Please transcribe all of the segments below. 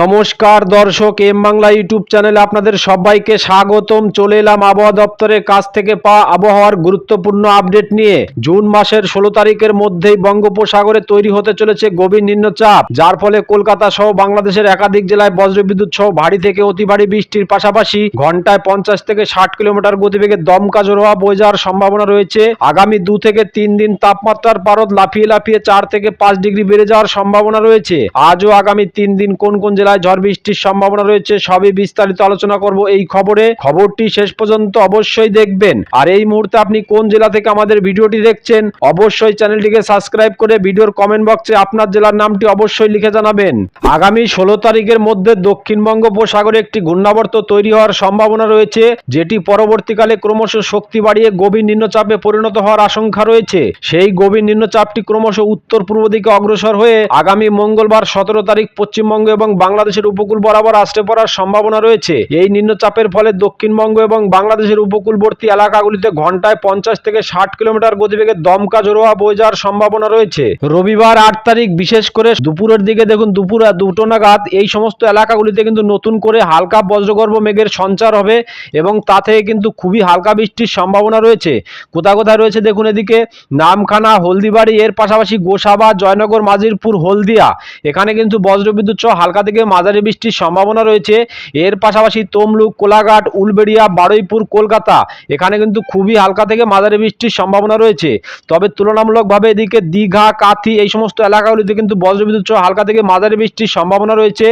নমস্কার দর্শক, M Bangla YouTube চ্যানেলে আপনাদের সবাইকে স্বাগতম। চলে এলাম আবহাওয়া দপ্তরের কাছ থেকে পাওয়া আবহাওয়ার গুরুত্বপূর্ণ আপডেট নিয়ে। জুন মাসের ষোলো তারিখের মধ্যেই বঙ্গোপসাগরে তৈরি হতে চলেছে গভীর নিম্নচাপ, যার ফলে কলকাতা সহ বাংলাদেশের একাধিক জেলায় বজ্রবিদ্যুৎ সহ ভারী থেকে অতি ভারী বৃষ্টির পাশাপাশি ঘন্টায় পঞ্চাশ থেকে ষাট কিলোমিটার গতিবেগে দমকা জোরোয়া বয়ে যাওয়ার সম্ভাবনা রয়েছে। আগামী দু থেকে তিন দিন তাপমাত্রার পারদ লাফিয়ে লাফিয়ে চার থেকে পাঁচ ডিগ্রি বেড়ে যাওয়ার সম্ভাবনা রয়েছে। আজও আগামী তিন দিন কোন কোন জেলায় ঝড় বৃষ্টির সম্ভাবনা রয়েছে, সবই বিস্তারিত আলোচনা করব এই খবরে। খবরটি শেষ পর্যন্ত অবশ্যই দেখবেন। আর এই মুহূর্তে আপনি কোন জেলা থেকে আমাদের ভিডিওটি দেখছেন, অবশ্যই চ্যানেলটিকে সাবস্ক্রাইব করে ভিডিওর কমেন্ট বক্সে আপনার জেলার নামটি অবশ্যই লিখে জানাবেন। আগামী ষোলো তারিখের মধ্যে দক্ষিণ বঙ্গোপসাগরে একটি ঘূর্ণাবর্ত তৈরি হওয়ার সম্ভাবনা রয়েছে, যেটি পরবর্তীকালে ক্রমশ শক্তি বাড়িয়ে গভীর নিম্নচাপে পরিণত হওয়ার আশঙ্কা রয়েছে। সেই গভীর নিম্নচাপটি ক্রমশ উত্তর পূর্ব দিকে অগ্রসর হয়ে আগামী মঙ্গলবার সতেরো তারিখ পশ্চিমবঙ্গ এবং বাংলাদেশের উপকূল বরাবর আসতে পড়ার সম্ভাবনা রয়েছে। এই নিম্নচাপের ফলে দক্ষিণবঙ্গ এবং বাংলাদেশের উপকূলবর্তী এলাকাগুলিতে ঘন্টায় পঞ্চাশ থেকে ষাট কিলোমিটার গতিবেগে দমকা জোরোয়া বয়ে যাওয়ার সম্ভাবনা রয়েছে। রবিবার আট তারিখ বিশেষ করে দুপুরের দিকে দেখুন দুপুর দুটো নাগাদ এই সমস্ত এলাকাগুলিতে কিন্তু নতুন করে হালকা বজ্রগর্ভ মেঘের সঞ্চার হবে এবং তা থেকে কিন্তু খুবই হালকা বৃষ্টির সম্ভাবনা রয়েছে। কোথায় কোথায় রয়েছে দেখুন এদিকে নামখানা, হলদিবাড়ি, এর পাশাপাশি গোসাবা, জয়নগর, মাজিরপুর, হলদিয়া। এখানে কিন্তু বজ্রবিদ্যুৎ সহ হালকা থেকে মাঝারি বৃষ্টির সম্ভাবনা রয়েছে। এর পাশাপাশি তমলুক, কোলাঘাট, উলবেড়িয়া, বারুইপুর, কলকাতা, এখানে কিন্তু খুবই হালকা থেকে মাঝারি বৃষ্টির সম্ভাবনা রয়েছে। তবে তুলনামূলকভাবে এদিকে দীঘা, কাথি এই সমস্ত এলাকাগুলিতে কিন্তু বজ্রবিদ্যুৎ সহ হালকা থেকে মাঝারি বৃষ্টির সম্ভাবনা রয়েছে।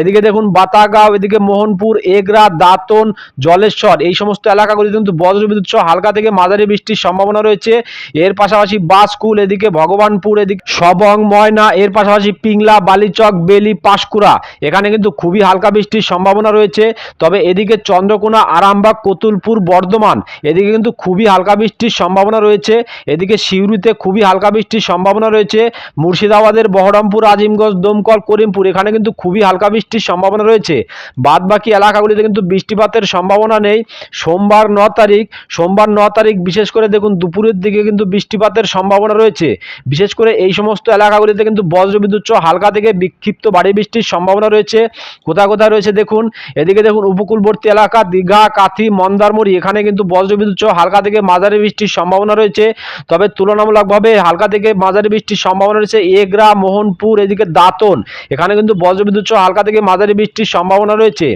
এদিকে দেখুন বাতাগাঁও, এদিকে মোহনপুর, এগরা, দাঁতন, জলেশ্বর এই সমস্ত এলাকাগুলিতে কিন্তু বজ্রবিদ্যুৎ সহ হালকা থেকে মাঝারি বৃষ্টির সম্ভাবনা রয়েছে। এর পাশাপাশি বাসকুল, এদিকে ভগবানপুর, এদিকে সবং, ময়না, এর পাশাপাশি পিংলা, বালিচক, বেলি, পাঁশকুড়া এখানে কিন্তু খুবই হালকা বৃষ্টির সম্ভাবনা রয়েছে। তবে এদিকে চন্দ্রকোনা, আরামবাগ, কতুলপুর, বর্ধমান, এদিকে কিন্তু খুবই হালকা বৃষ্টির সম্ভাবনা রয়েছে। এদিকে সিউড়িতে খুবই হালকা বৃষ্টির সম্ভাবনা রয়েছে। মুর্শিদাবাদের বহরমপুর, আজিমগঞ্জ, দমকল, করিমপুর, এখানে কিন্তু খুবই হালকা বৃষ্টির সম্ভাবনা রয়েছে। বাদ বাকি এলাকাগুলিতে কিন্তু বৃষ্টিপাতের সম্ভাবনা নেই। সোমবার ন তারিখ, সোমবার ন তারিখ বিশেষ করে দেখুন দুপুরের দিকে কিন্তু বৃষ্টিপাতের সম্ভাবনা রয়েছে। বিশেষ করে এই সমস্ত এলাকাগুলিতে কিন্তু বজ্রবিদ্যুৎ হালকা থেকে বিক্ষিপ্ত ভারী বৃষ্টির সম্ভাবনা রয়েছে? কোথায় কোথায় রয়েছে দেখুন। এদিকে দেখুন, উপকূলবর্তী এলাকা, দীঘা, কাথি, মন্দারমণি, এখানে কিন্তু বজ্রবিদ্যুৎ সহ হালকা থেকে মাঝারি বৃষ্টির সম্ভাবনা রয়েছে। তবে তুলনামূলকভাবে হালকা থেকে মাঝারি বৃষ্টির সম্ভাবনা রয়েছে এগরা, মোহনপুর, এদিকে দাঁতন, এখানে কিন্তু বজ্রবিদ্যুৎ সহ হালকা থেকে মাঝারি বৃষ্টির সম্ভাবনা রয়েছে।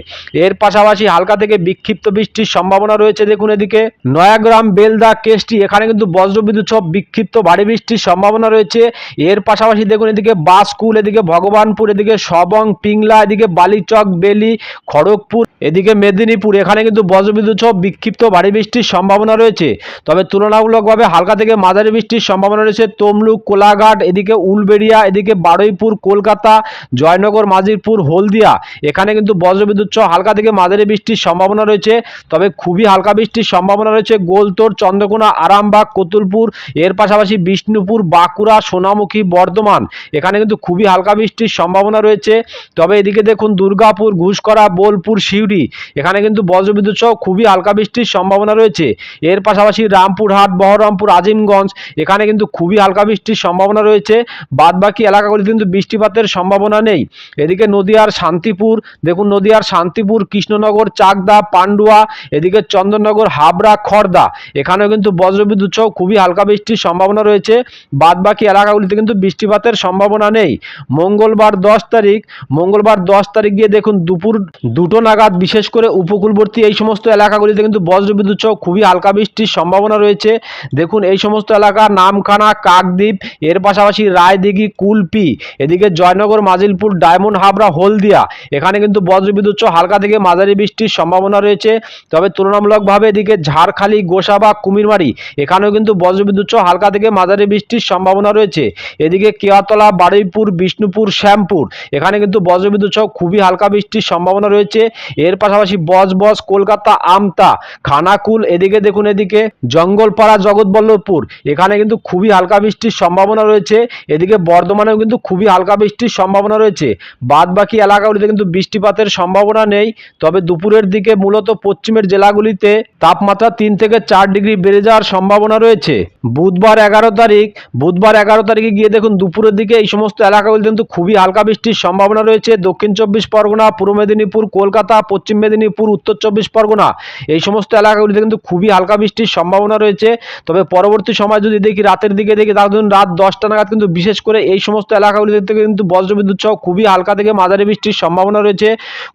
এর পাশাপাশি হালকা থেকে বিক্ষিপ্ত বৃষ্টির সম্ভাবনা রয়েছে দেখুন এদিকে। নয়াগ্রাম, বেলদা, কেষ্টি, এখানে কিন্তু বজ্রবিদ্যুৎ সহ বিক্ষিপ্ত ভারী বৃষ্টির সম্ভাবনা রয়েছে। এর পাশাপাশি দেখুন এদিকে বাসকুল এদিকে ভগবানপুর, এদিকে সবং পিংলা এদিকে বালিচক, বেলি, খড়গপুর, এদিকে মেদিনীপুর। এখানে কিন্তু বজ্রবিদ্যুৎ সহ বিক্ষিপ্ত ভারী বৃষ্টির সম্ভাবনা রয়েছে। তবে তুলনামূলকভাবে হালকা থেকে মাঝারি বৃষ্টির সম্ভাবনা রয়েছে তমলুক, কোলাঘাট, এদিকে উলবেড়িয়া, এদিকে বারুইপুর, কলকাতা, জয়নগর, মাজিরপুর, হলদিয়া। এখানে কিন্তু বজ্রবিদ্যুৎ সহ হালকা থেকে মাঝারি বৃষ্টির সম্ভাবনা রয়েছে। তবে খুবই হালকা বৃষ্টির সম্ভাবনা রয়েছে গোলতোড়, চন্দ্রকোনা, আরামবাগ, কতুলপুর, এর পাশাপাশি বিষ্ণুপুর, বাঁকুড়া, সোনামুখী, বর্ধমান। এখানে কিন্তু খুবই হালকা বৃষ্টির সম্ভাবনা রয়েছে। তবে এদিকে দেখুন দুর্গাপুর ঘুষকরা বোলপুর শিউড়ি এখানে কিন্তু বজ্রবিদ্যুৎ সহ খুবই হালকা বৃষ্টির সম্ভাবনা রয়েছে। এর পাশাপাশি রামপুরহাট, বহরমপুর, আজিমগঞ্জ, এখানে কিন্তু খুবই হালকা বৃষ্টির সম্ভাবনা রয়েছে। বাদবাকি এলাকাগুলিতে কিন্তু বৃষ্টিপাতের সম্ভাবনা নেই। এদিকে নদিয়ার শান্তিপুর, দেখুন নদিয়ার শান্তিপুর, কৃষ্ণনগর, চাকদা, পান্ডুয়া, এদিকে চন্দননগর, হাবড়া খড়দা এখানেও কিন্তু বজ্রবিদ্যুৎ সহ খুবই হালকা বৃষ্টির সম্ভাবনা রয়েছে। বাদবাকি এলাকাগুলিতে কিন্তু বৃষ্টিপাতের সম্ভাবনা নেই। মঙ্গলবার দশ তারিখ মঙ্গলবার দশ তারিখ গিয়ে দেখুন দুপুর দুটো নাগাদ, বিশেষ করে উপকূলবর্তী এই সমস্ত এলাকাগুলিতে কিন্তু বজ্রবিদ্যুৎ সহ খুবই হালকা বৃষ্টির সম্ভাবনা রয়েছে। দেখুন এই সমস্ত এলাকা নামখানা, কাকদ্বীপ, এর পাশাপাশি রায়দিঘি, কুলপি, এদিকে জয়নগর, মাজিলপুর, ডায়মন্ড হাবড়া, হলদিয়া, এখানে কিন্তু বজ্রবিদ্যুৎ সহ হালকা থেকে মাঝারি বৃষ্টির সম্ভাবনা রয়েছে। তবে তুলনামূলকভাবে এদিকে ঝাড়খালি, গোসাবা, কুমিরমারি, এখানেও কিন্তু বজ্রবিদ্যুৎ সহ হালকা থেকে মাঝারি বৃষ্টির সম্ভাবনা রয়েছে। এদিকে কেয়াতলা, বারুইপুর, বিষ্ণুপুর, শ্যামপুর, এখানে কিন্তু বজ্রবিদ্যুৎ সহ খুবই হালকা বৃষ্টির সম্ভাবনা রয়েছে। এর পাশাপাশি বজবজ কলকাতা, আমতা, খানাকুল, এদিকে দেখুন এদিকে জঙ্গলপাড়া, জগৎবল্লভপুর, এখানে কিন্তু খুবই হালকা বৃষ্টির সম্ভাবনা রয়েছে। এদিকে বর্ধমানেও কিন্তু খুবই হালকা বৃষ্টির সম্ভাবনা রয়েছে। বাদ বাকি এলাকাগুলিতে কিন্তু বৃষ্টিপাতের সম্ভাবনা নেই। তবে দুপুরের দিকে মূলত পশ্চিমের জেলাগুলিতে তাপমাত্রা তিন থেকে চার ডিগ্রি বেড়ে যাওয়ার সম্ভাবনা রয়েছে। বুধবার এগারো তারিখ, বুধবার এগারো তারিখে গিয়ে দেখুন দুপুরের দিকে এই সমস্ত এলাকাগুলিতে কিন্তু খুবই হালকা বৃষ্টির সম্ভাবনা রয়েছে। রয়েছে দক্ষিণ চব্বিশ পরগনা, পূর্ব মেদিনীপুর, কলকাতা, পশ্চিম মেদিনীপুর, উত্তর চব্বিশ পরগনা। এই সমস্ত এলাকাগুলিতে কিন্তু খুবই হালকা বৃষ্টির সম্ভাবনা রয়েছে। তবে পরবর্তী সময় যদি দেখি রাতের দিকে দেখি, তাহলে ধরুন রাত দশটা নাগাদ কিন্তু বিশেষ করে এই সমস্ত এলাকাগুলিতে কিন্তু বজ্রবিদ্যুৎ সহ খুবই হালকা থেকে মাঝারি বৃষ্টির সম্ভাবনা রয়েছে।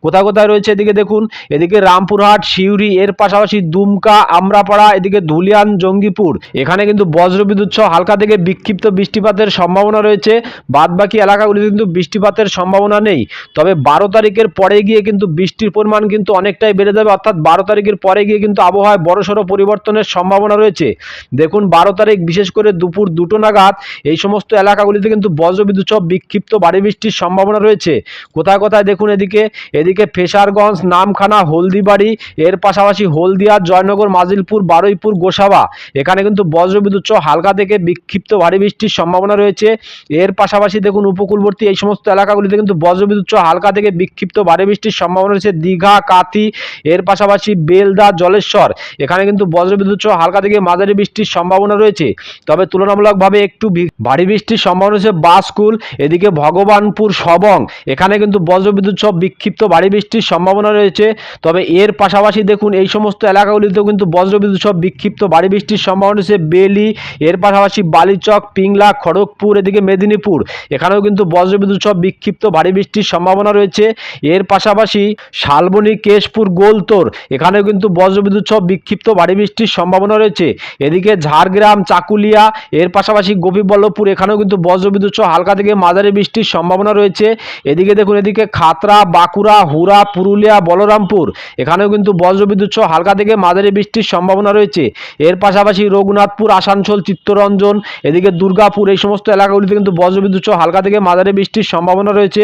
কোথায় কোথায় রয়েছে এদিকে দেখুন, এদিকে রামপুরহাট, সিউড়ি, এর পাশাপাশি দুমকা, আমরাপাড়া, এদিকে ধুলিয়ান, জঙ্গিপুর। এখানে কিন্তু বজ্রবিদ্যুৎ সহ হালকা থেকে বিক্ষিপ্ত বৃষ্টিপাতের সম্ভাবনা রয়েছে। বাদ বাকি এলাকাগুলিতে কিন্তু বৃষ্টিপাতের সম্ভাবনা নেই। তবে বারো তারিখের পরে গিয়ে কিন্তু বৃষ্টির পরিমাণ কিন্তু অনেকটাই বেড়ে যাবে, অর্থাৎ বারো তারিখের পরে গিয়ে কিন্তু আবহাওয়ায় বড়সড় পরিবর্তনের সম্ভাবনা রয়েছে। দেখুন, বারো তারিখ বিশেষ করে দুপুর দুটো নাগাদ এই সমস্ত এলাকাগুলিতে কিন্তু বজ্রবিদ্যুৎ সহ বিক্ষিপ্ত ভারী বৃষ্টির সম্ভাবনা রয়েছে। কোথায় কোথায় দেখুন এদিকে এদিকে ফেসারগঞ্জ, নামখানা, হলদিবাড়ি, এর পাশাপাশি হলদিয়া, জয়নগর, মাজিলপুর, বারুইপুর, গোসাবা, এখানে কিন্তু বজ্রবিদ্যুৎ সহ হালকা থেকে বিক্ষিপ্ত ভারী বৃষ্টির সম্ভাবনা রয়েছে। এর পাশাপাশি দেখুন উপকূলবর্তী এই সমস্ত এলাকাগুলিতে কিন্তু বজ্রবিদ্যুৎ সহ হালকা থেকে বিক্ষিপ্ত ভারী বৃষ্টির সম্ভাবনা রয়েছে দীঘা কাতি এর পাশাপাশি বেলদা, জলেশ্বর। এখানে কিন্তু বজ্রবিদ্যুৎ হালকা থেকে মাঝারি বৃষ্টির সম্ভাবনা রয়েছে। তবে তুলনামূলকভাবে একটু ভারী বৃষ্টির সম্ভাবনা রয়েছে বাসকুল, এদিকে ভগবানপুর, সবং। এখানে কিন্তু বজ্রবিদ্যুৎ বিক্ষিপ্ত ভারী বৃষ্টির সম্ভাবনা রয়েছে। তবে এর পাশাপাশি দেখুন, এই সমস্ত এলাকাগুলিতেও কিন্তু বজ্রবিদ্যুৎ বিক্ষিপ্ত ভারী বৃষ্টির সম্ভাবনা রয়েছে। বেলি, এর পাশাপাশি বালিচক, পিংলা, খড়গপুর, এদিকে মেদিনীপুর। এখানেও কিন্তু বজ্রবিদ্যুৎ বিক্ষিপ্ত ভারী বৃষ্টির সম্ভাবনা রয়েছে। এর পাশাপাশি শালবনি, কেশপুর, গোলতোর, এখানেও কিন্তু বজ্রবিদ্যুৎ সহ বিক্ষিপ্ত ভারী বৃষ্টির সম্ভাবনা রয়েছে। এদিকে ঝাড়গ্রাম, চাকুলিয়া, এর পাশাপাশি গোপীবল্লভপুর, এখানেও কিন্তু বজ্রবিদ্যুৎ সহ হালকা থেকে মাঝারি বৃষ্টির সম্ভাবনা রয়েছে। এদিকে দেখুন, এদিকে খাতরা, বাঁকুড়া হুরা পুরুলিয়া, বলরামপুর, এখানেও কিন্তু বজ্রবিদ্যুৎ সহ হালকা থেকে মাঝারি বৃষ্টির সম্ভাবনা রয়েছে। এর পাশাপাশি রঘুনাথপুর, আসানসোল, চিত্তরঞ্জন, এদিকে দুর্গাপুর, এই সমস্ত এলাকাগুলিতে কিন্তু বজ্রবিদ্যুৎ সহ হালকা থেকে মাঝারি বৃষ্টির সম্ভাবনা রয়েছে।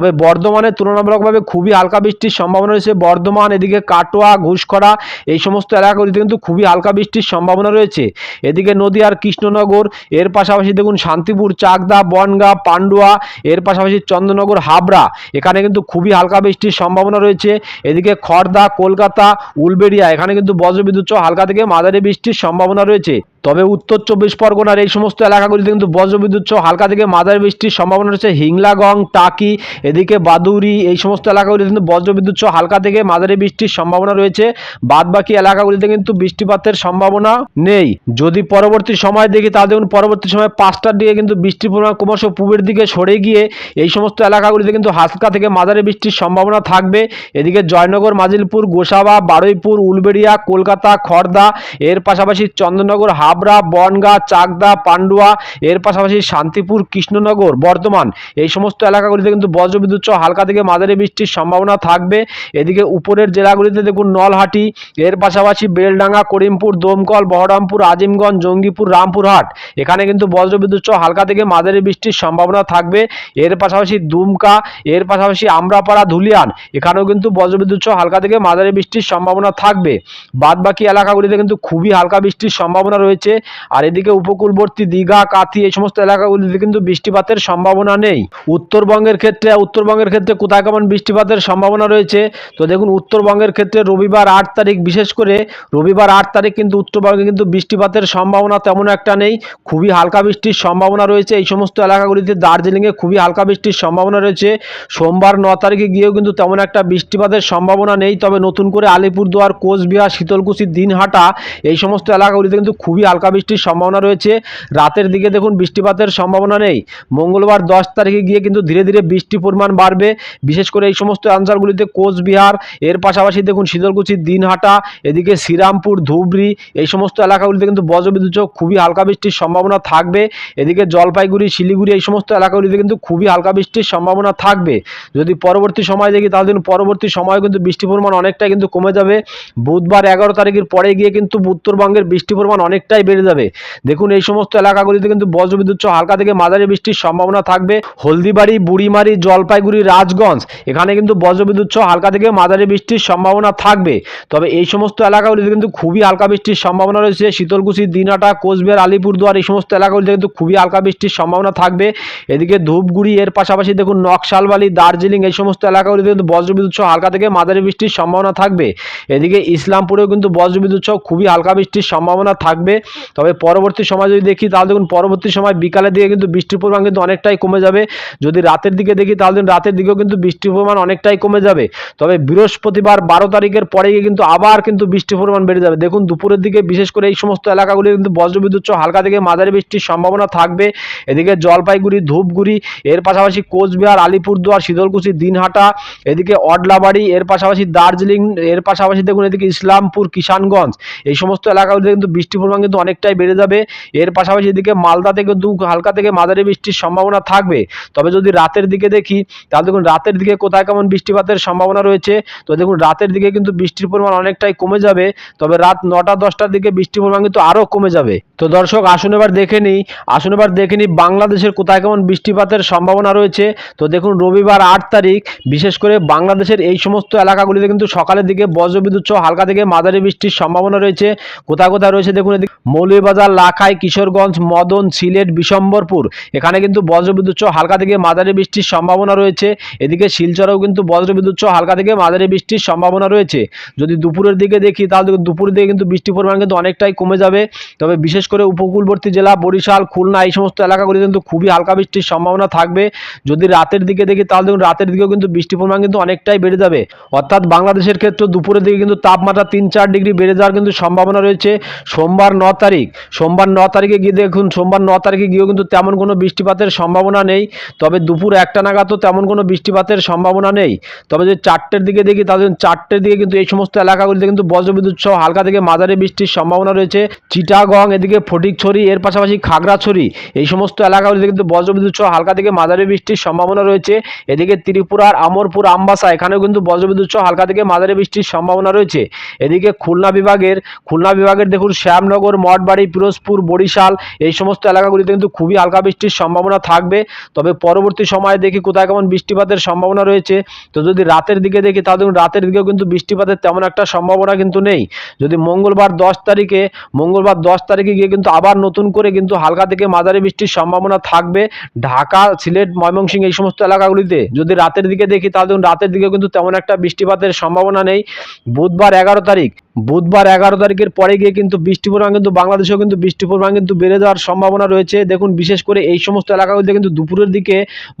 তবে বর্ধমানে তুলনামূলকভাবে খুবই হালকা বৃষ্টির সম্ভাবনা রয়েছে। বর্ধমান, এদিকে কাটোয়া, ঘুষখরা এই সমস্ত এলাকাগুলিতে কিন্তু খুবই হালকা বৃষ্টির সম্ভাবনা রয়েছে। এদিকে নদীয়ার কৃষ্ণনগর, এর পাশাপাশি দেখুন শান্তিপুর, চাকদা, বনগা, পান্ডুয়া, এর পাশাপাশি চন্দ্রনগর, হাবড়া, এখানে কিন্তু খুবই হালকা বৃষ্টির সম্ভাবনা রয়েছে। এদিকে খড়দা কলকাতা, উলবেড়িয়া, এখানে কিন্তু বজ্রবিদ্যুৎ সহ হালকা থেকে মাঝারি বৃষ্টির সম্ভাবনা রয়েছে। তবে উত্তর চব্বিশ পরগনার এই সমস্ত এলাকাগুলিতে কিন্তু বজ্রবিদ্যুৎ সহ হালকা থেকে মাঝারি বৃষ্টির সম্ভাবনা রয়েছে। হিংলাগং, টাকি এদিকে বাদুরি এই সমস্ত এলাকাগুলিতে কিন্তু বজ্রবিদ্যুৎ সহ হালকা থেকে মাঝারি বৃষ্টির সম্ভাবনা রয়েছে। বাদ বাকি এলাকাগুলিতে কিন্তু বৃষ্টিপাতের সম্ভাবনা নেই। যদি পরবর্তী সময় দেখি, তাহলে দেখুন, পরবর্তী সময় পাঁচটার দিকে কিন্তু বৃষ্টির পরিমাণ ক্রমশ পূবের দিকে সরে গিয়ে এই সমস্ত এলাকাগুলিতে কিন্তু হালকা থেকে মাঝারি বৃষ্টির সম্ভাবনা থাকবে। এদিকে জয়নগর, মাজিলপুর, গোসাবা, বারুইপুর, উলবেড়িয়া, কলকাতা খড়দা এর পাশাপাশি চন্দ্রনগর, হাবড়া, বনগা, চাকদা, পান্ডুয়া, এর পাশাপাশি শান্তিপুর, কৃষ্ণনগর, বর্ধমান, এই সমস্ত এলাকাগুলিতে কিন্তু বজ্রবিদ্যুৎ সহ হালকা থেকে মাঝারি বৃষ্টির সম্ভাবনা থাকবে। এদিকে উপরের জেলাগুলিতে দেখুন, নলহাটি, এর পাশাপাশি বেলডাঙ্গা, করিমপুর, দমকল, বহরমপুর, আজিমগঞ্জ, জঙ্গিপুর, রামপুরহাট। এখানে কিন্তু বজ্রবিদ্যুৎ হালকা থেকে মাঝারি বৃষ্টির সম্ভাবনা থাকবে। এর পাশাপাশি দুমকা, এর পাশাপাশি আমরাপাড়া, ধুলিয়ান, এখানেও কিন্তু বজ্রবিদ্যুৎ হালকা থেকে মাঝারি বৃষ্টির সম্ভাবনা থাকবে। বাদ বাকি এলাকাগুলিতে কিন্তু খুবই হালকা বৃষ্টির সম্ভাবনা রয়েছে। আর এদিকে উপকূলবর্তী দীঘা, কাথি, এই সমস্ত এলাকাগুলিতে কিন্তু বৃষ্টিপাতের সম্ভাবনা নেই। উত্তরবঙ্গের ক্ষেত্রে উত্তরবঙ্গের ক্ষেত্রে কোথায় কেমন বৃষ্টিপাতের সম্ভাবনা রয়েছে। তো দেখুন, উত্তরবঙ্গের ক্ষেত্রে রবিবার আট তারিখ, বিশেষ করে রবিবার আট তারিখ কিন্তু উত্তরবঙ্গে কিন্তু বৃষ্টিপাতের সম্ভাবনা তেমন একটা নেই। খুবই হালকা বৃষ্টির সম্ভাবনা রয়েছে। এই সমস্ত এলাকাগুলিতে দার্জিলিংয়ে খুবই হালকা বৃষ্টির সম্ভাবনা রয়েছে। সোমবার ন তারিখে গিয়েও কিন্তু তেমন একটা বৃষ্টিপাতের সম্ভাবনা নেই। তবে নতুন করে আলিপুরদুয়ার, কোচবিহার, শীতলকুচি, দিনহাটা এই সমস্ত এলাকাগুলিতে কিন্তু খুবই হালকা বৃষ্টির সম্ভাবনা রয়েছে। রাতের দিকে দেখুন, বৃষ্টিপাতের সম্ভাবনা নেই। মঙ্গলবার দশ তারিখে গিয়ে কিন্তু ধীরে ধীরে পরিমাণ বাড়বে। বিশেষ করে এই সমস্ত অঞ্চলগুলিতে কোচবিহার, এর পাশাপাশি দেখুন শীতলকুচি দিনহাটা, এদিকে শ্রীরামপুর, ধুবড়ি, এই সমস্ত এলাকাগুলিতে কিন্তু বজ্রবিদ্যুৎ খুবই হালকা বৃষ্টির সম্ভাবনা থাকবে। এদিকে জলপাইগুড়ি, শিলিগুড়ি, এই সমস্ত এলাকাগুলিতে কিন্তু খুবই হালকা বৃষ্টির সম্ভাবনা থাকবে। যদি পরবর্তী সময় দেখি, তাহলে কিন্তু পরবর্তী সময় কিন্তু বৃষ্টির পরিমাণ অনেকটাই কিন্তু কমে যাবে। বুধবার এগারো তারিখের পরে গিয়ে কিন্তু উত্তরবঙ্গের বৃষ্টির পরিমাণ অনেকটাই বেড়ে যাবে। দেখুন এই সমস্ত এলাকাগুলিতে কিন্তু বজ্রবিদ্যুৎ হালকা থেকে মাঝারি বৃষ্টির সম্ভাবনা থাকবে। হলদিবাড়ি, বুড়িমারি জলপাইগুড়ি রাজগঞ্জ। এখানে কিন্তু বজ্রবিদ্যুৎ সহ হালকা থেকে মাঝারি বৃষ্টির সম্ভাবনা থাকবে। তবে এই সমস্ত এলাকাগুলিতে কিন্তু খুবই হালকা বৃষ্টির সম্ভাবনা রয়েছে। শীতলকুচি, দিনাটা, কোচবিহার, আলিপুরদুয়ার এই সমস্ত এলাকাগুলিতে কিন্তু খুবই হালকা বৃষ্টির সম্ভাবনা থাকবে। এদিকে ধূপগুড়ি, এর পাশাপাশি দেখুন নকশালবালি, দার্জিলিং এই সমস্ত এলাকাগুলিতে কিন্তু বজ্রবিদ্যুৎ সহ হালকা থেকে মাঝারি বৃষ্টির সম্ভাবনা থাকবে। এদিকে ইসলামপুরেও কিন্তু বজ্রবিদ্যুৎ সহ খুবই হালকা বৃষ্টির সম্ভাবনা থাকবে। তবে পরবর্তী সময় যদি দেখি, তাহলে দেখুন পরবর্তী সময় বিকালের দিকে কিন্তু বৃষ্টির পরিমাণ কিন্তু অনেকটাই কমে যাবে। যদি রাতের দিকে দেখি, তাহলে কিন্তু রাতের দিকেও কিন্তু বৃষ্টির পরিমাণ অনেকটাই কমে যাবে। তবে বৃহস্পতিবার বারো তারিখের পরে গিয়ে কিন্তু আবার কিন্তু বৃষ্টির পরিমাণ বেড়ে যাবে। দেখুন, দুপুরের দিকে বিশেষ করে এই সমস্ত এলাকাগুলি কিন্তু বজ্রবিদ্যুৎ হালকা থেকে মাঝারি বৃষ্টির সম্ভাবনা থাকবে। এদিকে জলপাইগুড়ি, ধূপগুড়ি, এর পাশাপাশি কোচবিহার, আলিপুরদুয়ার, শীতলকুচি, দিনহাটা, এদিকে অডলাবাড়ি, এর পাশাপাশি দার্জিলিং, এর পাশাপাশি দেখুন এদিকে ইসলামপুর, কিষানগঞ্জ, এই সমস্ত এলাকাগুলিতে কিন্তু বৃষ্টির পরিমাণ কিন্তু অনেকটাই বেড়ে যাবে। এর পাশাপাশি এদিকে মালদাতে কিন্তু হালকা থেকে মাঝারি বৃষ্টির সম্ভাবনা থাকবে। তবে যদি রাতের দিকে দেখি তাহলে দেখুন রাতের দিকে কোথায় কেমন বৃষ্টিপাতের সম্ভাবনা রয়েছে? তো দেখুন রাতের দিকে কিন্তু বৃষ্টির পরিমাণ অনেকটাই কমে যাবে, তবে রাত নটা, দশটার দিকে বৃষ্টির পরিমাণ কিন্তু আরও কমে যাবে। তো দর্শক, আসুন এবার দেখে নিই, আসুন এবার দেখে নিই বাংলাদেশের কোথায় কেমন বৃষ্টিপাতের সম্ভাবনা রয়েছে। তো দেখুন রবিবার আট তারিখ, বিশেষ করে বাংলাদেশের এই সমস্ত এলাকাগুলিতে কিন্তু সকালের দিকে বজ্রবিদ্যুৎ সহ হালকা থেকে মাঝারি বৃষ্টির সম্ভাবনা রয়েছে। কোথায় কোথায় রয়েছে দেখুন এদিকে মৌলভীবাজার, লাখাই, কিশোরগঞ্জ, মদন, সিলেট, বিশম্বরপুর, এখানে কিন্তু বজ্রবিদ্যুৎ সহ হালকা থেকে মাঝারি বৃষ্টির সম্ভাবনা রয়েছে। এদিকে শিলচরেও কিন্তু বজ্রবিদ্যুৎ সহ হালকা থেকে মাঝারি বৃষ্টির সম্ভাবনা রয়েছে। যদি দুপুরের দিকে দেখি, তাহলে দুপুরের দিকে কিন্তু বৃষ্টির পরিমাণ কিন্তু অনেকটাই কমে যাবে। তবে বিশেষ করে উপকূলবর্তী জেলা, বরিশাল, খুলনা এই সমস্ত এলাকাগুলি কিন্তু খুবই হালকা বৃষ্টির সম্ভাবনা থাকবে। যদি রাতের দিকে দেখি, তাহলে দেখুন রাতের দিকেও কিন্তু বৃষ্টির পরিমাণ কিন্তু অনেকটাই বেড়ে যাবে। অর্থাৎ বাংলাদেশের ক্ষেত্রে দুপুরের দিকে কিন্তু তাপমাত্রা তিন চার ডিগ্রি বেড়ে যাওয়ার কিন্তু সম্ভাবনা রয়েছে। সোমবার ন তারিখ, সোমবার ন তারিখে গিয়ে দেখুন, সোমবার ন তারিখে গিয়েও কিন্তু তেমন কোনো বৃষ্টিপাতের সম্ভাবনা নেই। তবে দুপুর একটা নাগাদও তেমন কোনো বৃষ্টিপাতের সম্ভাবনা নেই। তবে যদি চারটের দিকে দেখি, তাহলে চারটের দিকে কিন্তু এই সমস্ত এলাকাগুলিতে কিন্তু বজ্রবিদ্যুৎ সহ হালকা থেকে মাঝারি বৃষ্টির সম্ভাবনা রয়েছে। চিটাগং, এদিকে ফটিকছড়ি, এর পাশাপাশি খাগড়াছড়ি, এই সমস্ত এলাকাগুলিতে কিন্তু বজ্রবিদ্যুৎ সহ হালকা থেকে মাঝারি বৃষ্টির সম্ভাবনা রয়েছে। এদিকে ত্রিপুরার আমরপুর, আমবাসা, এখানেও কিন্তু বজ্রবিদ্যুৎ সহ হালকা থেকে মাঝারি বৃষ্টির সম্ভাবনা রয়েছে। এদিকে খুলনা বিভাগের খুলনা বিভাগের দেখুন, শ্যামনগর, মঠবাড়ি, পিরোজপুর, বরিশাল, এই সমস্ত এলাকাগুলিতে কিন্তু খুবই হালকা বৃষ্টির সম্ভাবনা থাকবে। তবে পরবর্তী সময়ে দেখি কোথায় কেমন বৃষ্টিপাতের সম্ভাবনা রয়েছে? তো যদি রাতের দিকে দেখি, তাহলে রাতের দিকেও কিন্তু বৃষ্টিপাতের তেমন একটা সম্ভাবনা কিন্তু নেই। যদি মঙ্গলবার দশ তারিখে, মঙ্গলবার দশ তারিখে গিয়ে কিন্তু আবার নতুন করে কিন্তু হালকা থেকে মাঝারি বৃষ্টির সম্ভাবনা থাকবে। ঢাকা, সিলেট, ময়মনসিংহ এই সমস্ত এলাকাগুলিতে। যদি রাতের দিকে দেখি, তাহলে রাতের দিকেও কিন্তু তেমন একটা বৃষ্টিপাতের সম্ভাবনা নেই। বুধবার এগারো তারিখ বুধবার এগারো তারিখের পরে গিয়ে কিন্তু বৃষ্টির পরিমাণ কিন্তু বাংলাদেশেও কিন্তু বৃষ্টির পরিমাণ কিন্তু বেড়ে যাওয়ার সম্ভাবনা রয়েছে। দেখুন, বিশেষ করে এই সমস্ত এলাকাগুলিতে কিন্তু দুপুরের দিকে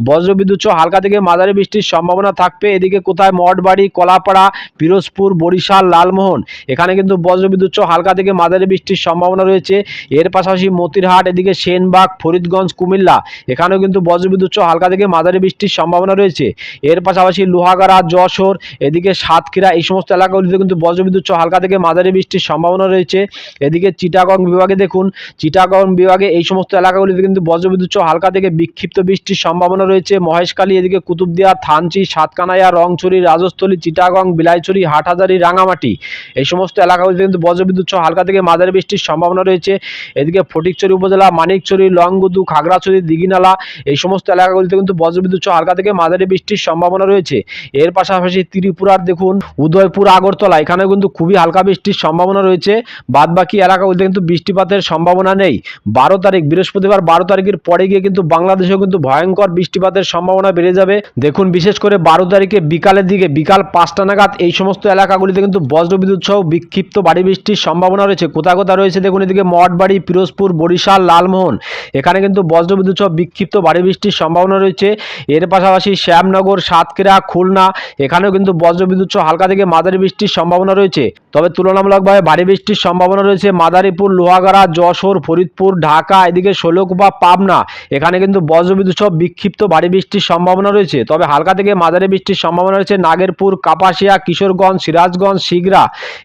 বজ্রবিদ্যুৎ সহ হালকা থেকে মাঝারি বৃষ্টির সম্ভাবনা থাকবে। এদিকে কোথায় মঠবাড়ি, কলাপাড়া, পিরোজপুর, বরিশাল, লালমোহন, এখানে কিন্তু বজ্রবিদ্যুৎ সহ হালকা থেকে মাঝারি বৃষ্টির সম্ভাবনা রয়েছে। এর পাশাপাশি মতিরহাট, এদিকে সেনবাগ, ফরিদগঞ্জ, কুমিল্লা, এখানেও কিন্তু বজ্রবিদ্যুৎ সহ হালকা থেকে মাঝারি বৃষ্টির সম্ভাবনা রয়েছে। এর পাশাপাশি লোহাগাড়া, যশোর, এদিকে সাতক্ষীরা, এই সমস্ত এলাকাগুলিতে কিন্তু বজ্রবিদ্যুৎ সহ হালকা থেকে মাঝারি বৃষ্টির সম্ভাবনা রয়েছে। এদিকে চিটাগং বিভাগে দেখুন, চিটাগং বিভাগে এই সমস্ত এলাকাগুলিতে কিন্তু বজ্রবিদ্যুৎ হালকা থেকে বিক্ষিপ্ত বৃষ্টির সম্ভাবনা রয়েছে। মহেশখালী, এদিকে কুতুবদিয়া, থানচি, সাতকানাইয়া, রংছড়ি, রাজস্থলী, চিটাগং, বিলাইছড়ি, হাটহাজারি, রাঙামাটি এই সমস্ত এলাকাগুলিতে কিন্তু বজ্রবিদ্যুৎ হালকা থেকে মাঝারি বৃষ্টির সম্ভাবনা রয়েছে। এদিকে ফটিকছড়ি উপজেলা, মানিকছড়ি, লংগুদু, খাগড়াছড়ি, দিঘিনালা এই সমস্ত এলাকাগুলিতে কিন্তু বজ্রবিদ্যুৎ হালকা থেকে মাঝারি বৃষ্টির সম্ভাবনা রয়েছে। এর পাশাপাশি ত্রিপুরার দেখুন, উদয়পুর, আগরতলা এখানেও কিন্তু খুবই হালকা বৃষ্টির সম্ভাবনা রয়েছে। বাদ বাকি এলাকাগুলিতে কিন্তু বৃষ্টিপাতের সম্ভাবনা নেই। বারো তারিখ, বৃহস্পতিবার বারো তারিখের পরে গিয়ে কিন্তু বাংলাদেশেও কিন্তু ভয়ঙ্কর বৃষ্টিপাতের সম্ভাবনা বেড়ে যাবে। দেখুন, বিশেষ করে বারো তারিখে বিকালের দিকে, বিকাল পাঁচটা নাগাদ এই সমস্ত এলাকাগুলিতে কিন্তু বজ্রবিদ্যুৎ সহ বিক্ষিপ্ত বাড়ি বৃষ্টির সম্ভাবনা রয়েছে। কোথায় কোথায় রয়েছে দেখুন, এদিকে মঠবাড়ি, পিরোজপুর, বরিশাল, লালমোহন। এখানে কিন্তু বজ্রবিদ্যুৎ সহ বিক্ষিপ্ত বাড়ি বৃষ্টির সম্ভাবনা রয়েছে। এর পাশাপাশি শ্যামনগর, সাতক্ষীরা, খুলনা, এখানেও কিন্তু বজ্রবিদ্যুৎ সহ হালকা থেকে মাঝারি বৃষ্টির সম্ভাবনা রয়েছে। তবে তুলনামূলকভাবে ভারী বৃষ্টির সম্ভাবনা রয়েছে মাদারীপুর, লোহাগাড়া, যশোর, ফরিদপুর, ঢাকা, এদিকে শৈলকুপা পাবনা। এখানে কিন্তু বজ্রবিদ্যুৎ বিক্ষিপ্ত ভারী বৃষ্টির সম্ভাবনা রয়েছে। তবে হালকা থেকে মাঝারি বৃষ্টির সম্ভাবনা রয়েছে নাগেরপুর, কাপাসিয়া, কিশোরগঞ্জ, সিরাজগঞ্জ, শিগরা।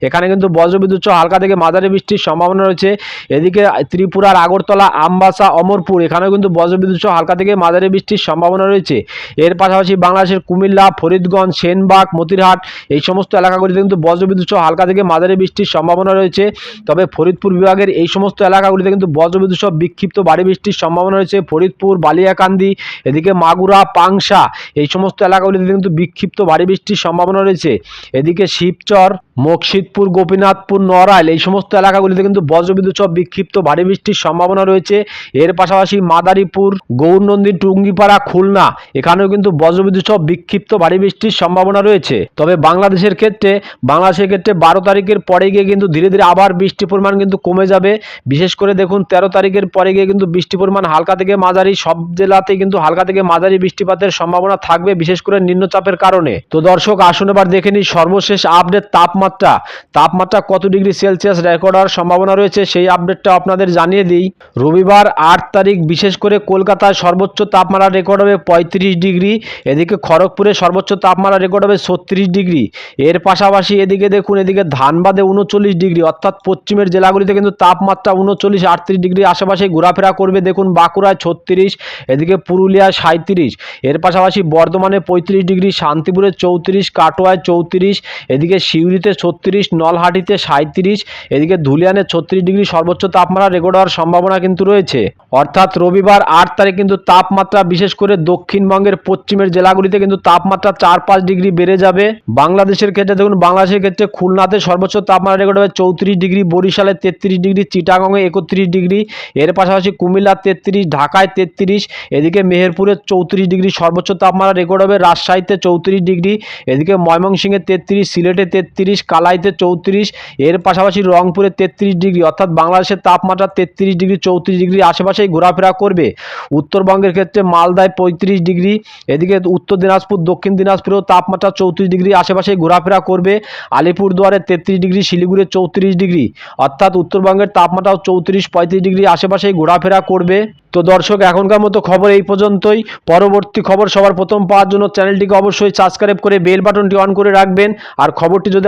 এখানে কিন্তু বজ্রবিদ্যুৎ সহ হালকা থেকে মাঝারি বৃষ্টির সম্ভাবনা রয়েছে। এদিকে ত্রিপুরার আগরতলা, আমবাসা, অমরপুর, এখানেও কিন্তু বজ্রবিদ্যুৎ সহ হালকা থেকে মাঝারি বৃষ্টির সম্ভাবনা রয়েছে। এর পাশাপাশি বাংলাদেশের কুমিল্লা, ফরিদগঞ্জ, সেনবাগ, মতিরহাট, এই সমস্ত এলাকাগুলিতে কিন্তু বজ্রবিদ্যুৎ সহ হালকা থেকে মাঝারি বৃষ্টির সম্ভাবনা রয়েছে। তবে ফরিদপুর বিভাগের এই সমস্ত এলাকাগুলিতে কিন্তু বজ্রবিদ্যুৎ সহ বিক্ষিপ্ত বাড়ি বৃষ্টির সম্ভাবনা রয়েছে। ফরিদপুর, বালিয়াকান্দি, এদিকে মাগুরা, পাংশা এই সমস্ত এলাকাগুলিতে কিন্তু বিক্ষিপ্ত বাড়ি বৃষ্টির সম্ভাবনা রয়েছে। এদিকে শিবচর মকসিদপুর গোপীনাথপুর, নড়াইল এই সমস্ত এলাকাগুলিতে কিন্তু বজ্রবিদ্যুৎ সহ বিক্ষিপ্ত ভারী বৃষ্টির সম্ভাবনা রয়েছে। এর পাশাপাশি মাদারীপুর, গৌরনন্দী, টুঙ্গিপাড়া, খুলনা এখানেও কিন্তু বজ্রবিদ্যুৎ সহ বিক্ষিপ্ত ভারী বৃষ্টির সম্ভাবনা রয়েছে। তবে বাংলাদেশের ক্ষেত্রে বাংলাদেশের ক্ষেত্রে বারো তারিখের পরে গিয়ে কিন্তু ধীরে ধীরে আবার বৃষ্টির পরিমাণ কিন্তু কমে যাবে। বিশেষ করে দেখুন, তেরো তারিখের পরে গিয়ে কিন্তু বৃষ্টির পরিমাণ হালকা থেকে মাঝারি, সব জেলাতে কিন্তু হালকা থেকে মাঝারি বৃষ্টিপাতের সম্ভাবনা থাকবে, বিশেষ করে নিম্নচাপের কারণে। তো দর্শক, আসুন এবার দেখে নিই সর্বশেষ আপডেট তাপমাত্রা তাপমাত্রা। তাপমাত্রা কত ডিগ্রি সেলসিয়াস রেকর্ড হওয়ার সম্ভাবনা রয়েছে সেই আপডেটটা আপনাদের জানিয়ে দিই। রবিবার আট তারিখ বিশেষ করে কলকাতায় সর্বোচ্চ তাপমাত্রা রেকর্ড হবে পঁয়ত্রিশ ডিগ্রি, এদিকে খড়গপুরে সর্বোচ্চ তাপমাত্রা রেকর্ড হবে ছত্রিশ ডিগ্রি। এর পাশাপাশি এদিকে দেখুন, এদিকে ধানবাদে উনচল্লিশ ডিগ্রি, অর্থাৎ পশ্চিমের জেলাগুলিতে কিন্তু তাপমাত্রা উনচল্লিশ, আটত্রিশ ডিগ্রি আশেপাশে ঘোরাফেরা করবে দেখুন বাঁকুড়ায় ছত্রিশ, এদিকে পুরুলিয়ায় সাঁত্রিশ এর পাশাপাশি বর্ধমানে পঁয়ত্রিশ ডিগ্রি, শান্তিপুরে চৌত্রিশ, কাটোয়ায় চৌত্রিশ, এদিকে সিউড়িতে ছত্রিশ, নলহাটিতে সাঁত্রিশ এদিকে ধুলিয়ানে ছত্রিশ ডিগ্রি সর্বোচ্চ তাপমাত্রা রেকর্ড হওয়ার সম্ভাবনা কিন্তু রয়েছে। অর্থাৎ রবিবার আট তারিখ কিন্তু তাপমাত্রা বিশেষ করে দক্ষিণবঙ্গের পশ্চিমের জেলাগুলিতে কিন্তু তাপমাত্রা চার পাঁচ ডিগ্রি বেড়ে যাবে। বাংলাদেশের ক্ষেত্রে দেখুন, বাংলাদেশের ক্ষেত্রে খুলনাতে সর্বোচ্চ তাপমাত্রা রেকর্ড হবে চৌত্রিশ ডিগ্রি, বরিশালে তেত্রিশ ডিগ্রি, চিটাগংয়ে একত্রিশ ডিগ্রি, এর পাশাপাশি কুমিল্লা তেত্রিশ, ঢাকায় তেত্রিশ, এদিকে মেহেরপুরে চৌত্রিশ ডিগ্রি সর্বোচ্চ তাপমাত্রা রেকর্ড হবে, রাজশাহীতে চৌত্রিশ ডিগ্রি, এদিকে ময়মনসিংহে তেত্রিশ, সিলেটে তেত্রিশ কালাইতে চৌত্রিশ, এর পাশাপাশি রংপুরে তেত্রিশ ডিগ্রি, অর্থাৎ বাংলাদেশের তাপমাত্রা তেত্রিশ ডিগ্রি, চৌত্রিশ ডিগ্রি আশেপাশেই ঘোরাফেরা করবে। উত্তরবঙ্গের ক্ষেত্রে মালদায় পঁয়ত্রিশ ডিগ্রি, এদিকে উত্তর দিনাজপুর, দক্ষিণ দিনাজপুরেও তাপমাত্রা চৌত্রিশ ডিগ্রি আশেপাশেই ঘোরাফেরা করবে। আলিপুরদুয়ারে তেত্রিশ ডিগ্রি, শিলিগুড়ি চৌত্রিশ ডিগ্রি, অর্থাৎ উত্তরবঙ্গের তাপমাত্রাও চৌত্রিশ, পঁয়ত্রিশ ডিগ্রি আশেপাশেই ঘোরাফেরা করবে। তো দর্শক, এখনকার মতো খবর এই পর্যন্তই। পরবর্তী খবর সবার প্রথম পাওয়ার জন্য চ্যানেলটিকে অবশ্যই সাবস্ক্রাইব করে বেল বাটনটি অন করে রাখবেন। আর খবরটি যদি